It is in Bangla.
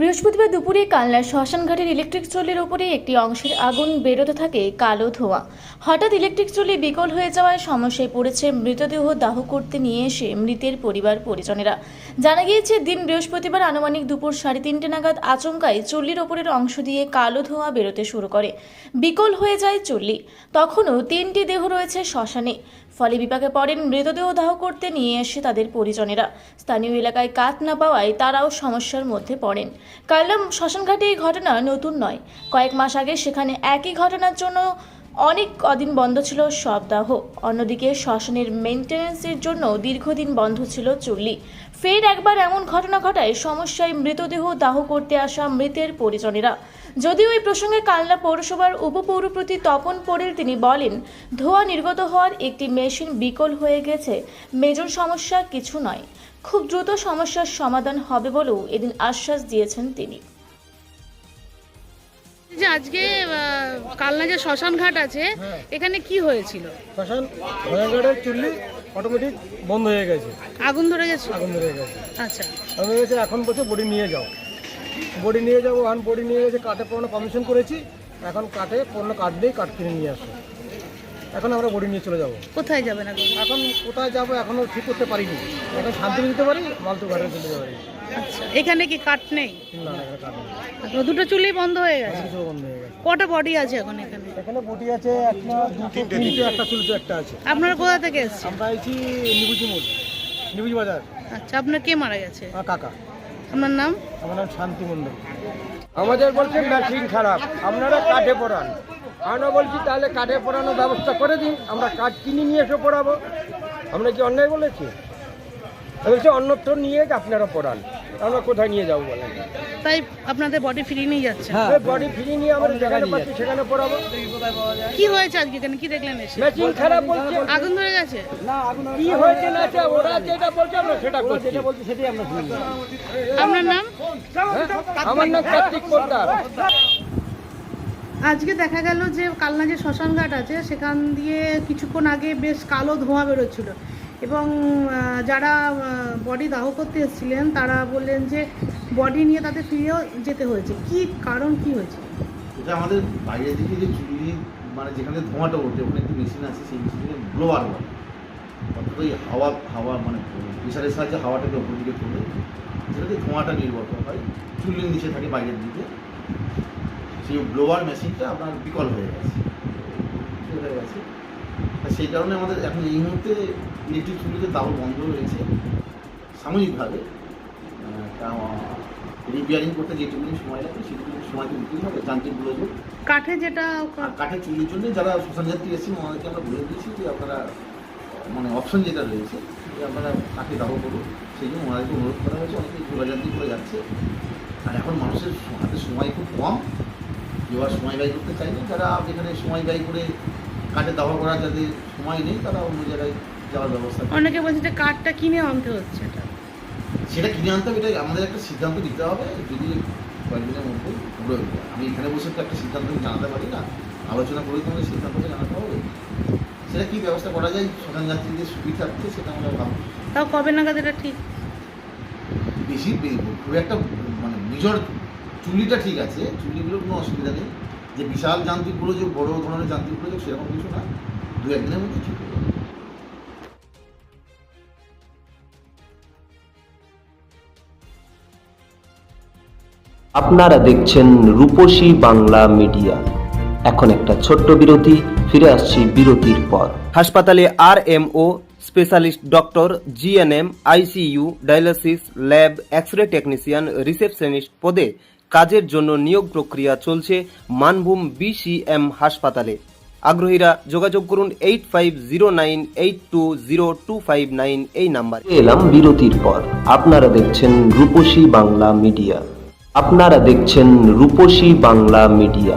বৃহস্পতিবার দুপুরে কালনার শ্মশানঘাটের ইলেকট্রিক চুল্লির উপরে একটি অংশের আগুন বেরোতে থাকে কালো ধোঁয়া। হঠাৎ ইলেকট্রিক চুল্লি বিকল হয়ে যাওয়ায় সমস্যায় পড়েছে মৃতদেহ দাহ করতে নিয়ে এসে মৃতের পরিবার পরিজনেরা। জানা গিয়েছে, দিন বৃহস্পতিবার আনুমানিক দুপুর সাড়ে তিনটে নাগাদ আচমকায় চুল্লির ওপরের অংশ দিয়ে কালো ধোঁয়া বেরোতে শুরু করে। বিকল হয়ে যায় চুল্লি। তখনও তিনটি দেহ রয়েছে শ্মশানে। ফলে বিপাকে পড়েন, মৃতদেহ দাহ করতে নিয়ে এসে তাদের পরিজনেরা। স্থানীয় এলাকায় কাত না পাওয়ায় তারাও সমস্যার মধ্যে পড়েন। কাল্লাম শ্মশানঘাটে এই ঘটনা নতুন নয়। কয়েক মাস আগে সেখানে একই ঘটনার জন্য অনেক কদিন বন্ধ ছিল সব দাহ। অন্যদিকে শ্মশানের মেনটেন্যান্সের জন্য দীর্ঘদিন বন্ধ ছিল চুল্লি। ফের একবার এমন ঘটনা ঘটায় সমস্যায় মৃতদেহ দাহ করতে আসা মৃতের পরিজনেরা। যদিও এই প্রসঙ্গে কালনা পৌরসভার উপপৌরপ্রতি তপন পোড়েল তিনি বলেন ধোঁয়া নির্গত হওয়ার একটি মেশিন বিকল হয়ে গেছে। মেজর সমস্যা কিছু নয়। খুব দ্রুত সমস্যার সমাধান হবে বলেও এদিন আশ্বাস দিয়েছেন তিনি। যে আজকে কালনা যে শ্মশান ঘাট আছে এখানে কি হয়েছিল? শ্মশান ভয়াঘাটের চুল্লি অটোমেটিক বন্ধ হয়ে গেছে। আগুন ধরে গেছে? আগুন ধরে গেছে। আচ্ছা। গেছে এখন বলছে বডি নিয়ে যাও। বডি নিয়ে যাব এখন বডি নিয়ে গেছে কাঠে পড়ানো পারমিশন করেছি। এখন কাঠে পড়ানো কাঠ দিয়ে কাঠ কিনে নিয়ে আসব এখন আমরা বডি নিয়ে চলে যাব। কোথায় যাবেন এখন এখন কোথায় যাব এখনও ঠিক করতে পারিনি। এখন শান্তি দিতে পারি মালতু ঘাটে চলে যেতে পারি আচ্ছা এখানে কি কাঠ নেই? না না, এখানে কাঠ নেই। আচ্ছা, দুটো চুলি বন্ধ হয়ে গেছে? কিছু বন্ধ হয়ে গেছে। কটা বডি আছে এখন এখানে? এখানে বডি আছে একটা দুটো তিনটে একটা চুলতে একটা আছে। আপনারা কোথা থেকে এসেছেন? আমরা আছি নিবুজি মোড় নিবুজি বাজার। আচ্ছা আপনার কে মারা গেছে? কাকা। আপনার নাম? আমার নাম শান্তি মন্ডল আমাদের বলছেন মেশিন খারাপ। আপনারা কাঠে পড়ান। আমরা বলছি, তাহলে কাঠে পড়ানোর ব্যবস্থা করে দিন। আমরা কাঠ কিনে নিয়ে এসে পড়াবো। আমরা কি অন্যায় বলেছি? বলছি, অন্যত্র নিয়ে আপনারা পড়ান। আমরা কোথায় নিয়ে যাব বলেন? তাই আপনাদের বডি ফিরিয়ে নিয়ে যাচ্ছে। হ্যাঁ বডি ফিরিয়ে নিয়ে আমরা যেখানে পাচ্ছি সেখানে পড়াবো। কি হয়েছে আজকে? এখানে কি দেখলেন এসে? মেশিন খারাপ বলছে। আগুন ধরে গেছে? না আগুন কি হয়েছে না হয়েছে, ওরা যেটা বলছে আমরা সেটা করছি। আপনার নাম? হ্যাঁ? আমার নাম কার্তিক পোদ্দার। আজকে দেখা গেল যে কালনা যে শ্মশান ঘাট আছে সেখান দিয়ে কিছুক্ষণ আগে বেশ কালো ধোঁয়া বেরোচ্ছিল। এবং যারা বডি দাহ করতে এসেছিলেন, তারা বললেন যে বডি নিয়ে তাদের ফিরেও যেতে হয়েছে। কি কারণ, কি হয়েছে? এটা আমাদের বাইরের দিকে যে চুল্লি মানে যেখানে ধোঁয়াটা ওঠে, ওখানে একটি মেশিন আছে, সেই মেশিনে ব্লোয়ার বলে অর্থাৎ ওই হাওয়া হাওয়া মানে প্রেশারের সাহায্যে হাওয়াটাকে ওপর দিকে তোলে, যেটাতে ধোঁয়াটা নির্গত হয় চুল্লির নিচে থাকে বাইরের দিকে। সেই ব্লোয়ার মেশিনটা আপনার বিকল হয়ে গেছে। হয়ে গেছে। সেই কারণে আমাদের এখন এই মুহূর্তে ইলেকট্রিক চুল্লিতে দাহ বন্ধ রয়েছে সাময়িকভাবে। রিপেয়ারিং করতে যেটুকুনি সময় লাগে সেটুকুনি সময় তো দিতেই হবে যান্ত্রিকগুলো যে কাঠে যেটা আর কাঠের চুলির জন্য যারা শ্মশান যাত্রী এসেছেন ওনাদেরকে আমরা বলে দিয়েছি যে আপনারা মানে অপশন যেটা রয়েছে যে আপনারা কাঠে দাহ করুন। সেই জন্য ওনাদেরকে অনুরোধ করা হয়েছে অনেকে যোগাযাত্রী করে যাচ্ছে। আর এখন মানুষের হাতে সময় খুব কম কেউ আর সময় ব্যয় করতে চায় না যারা যেখানে সময় ব্যয় করে কাঠে দাহ করার যাদের সময় নেই তারা অন্য জায়গায় যাওয়ার ব্যবস্থা করে। অনেকে বলছে যে কাঠটা কিনে আনতে হচ্ছে এটা। সেটা কিনে আনতে হবে এটা আমাদের একটা সিদ্ধান্ত দিতে হবে যদি কয়েকদিনের মধ্যে যায়। আমি এখানে বসে তো একটা সিদ্ধান্ত জানাতে পারি না আলোচনা করেই তোমাদের সিদ্ধান্তটা জানাতে হবে। সেটা কি ব্যবস্থা করা যায় শ্মশান যাত্রীদের সুবিধার্থে সেটা আমরা ভাবছি। তাও কবে নাগাদ এটা ঠিক? বেশি খুব একটা মানে মেজর চুল্লিটা ঠিক আছে চুল্লিগুলোর কোনো অসুবিধা নেই। যে বিশাল যান্ত্রিকগুলো যে বড় ধরনের যান্ত্রিকগুলো যে সেরকম কিছু না। দু একদিনের মধ্যে ঠিক হয়ে যাবে। আপনারা দেখছেন রূপসী বাংলা মিডিয়া। এখন একটা ছোট্ট বিরতি ফিরে আসছি বিরতির পর। হাসপাতালে R M O specialist doctor GNM ICU dialysis lab X ray technician receptionist পদে কাজের জন্য নিয়োগ প্রক্রিয়া চলছে মানভূম বিসিএম হাসপাতালে। আগ্রহীরা যোগাযোগ করুন eight five zero nine eight two zero two five nine এই নাম্বার। এলাম বিরতির পর। আপনারা দেখছেন রূপসী বাংলা মিডিয়া। আপনারা দেখছেন রূপসী বাংলা মিডিয়া।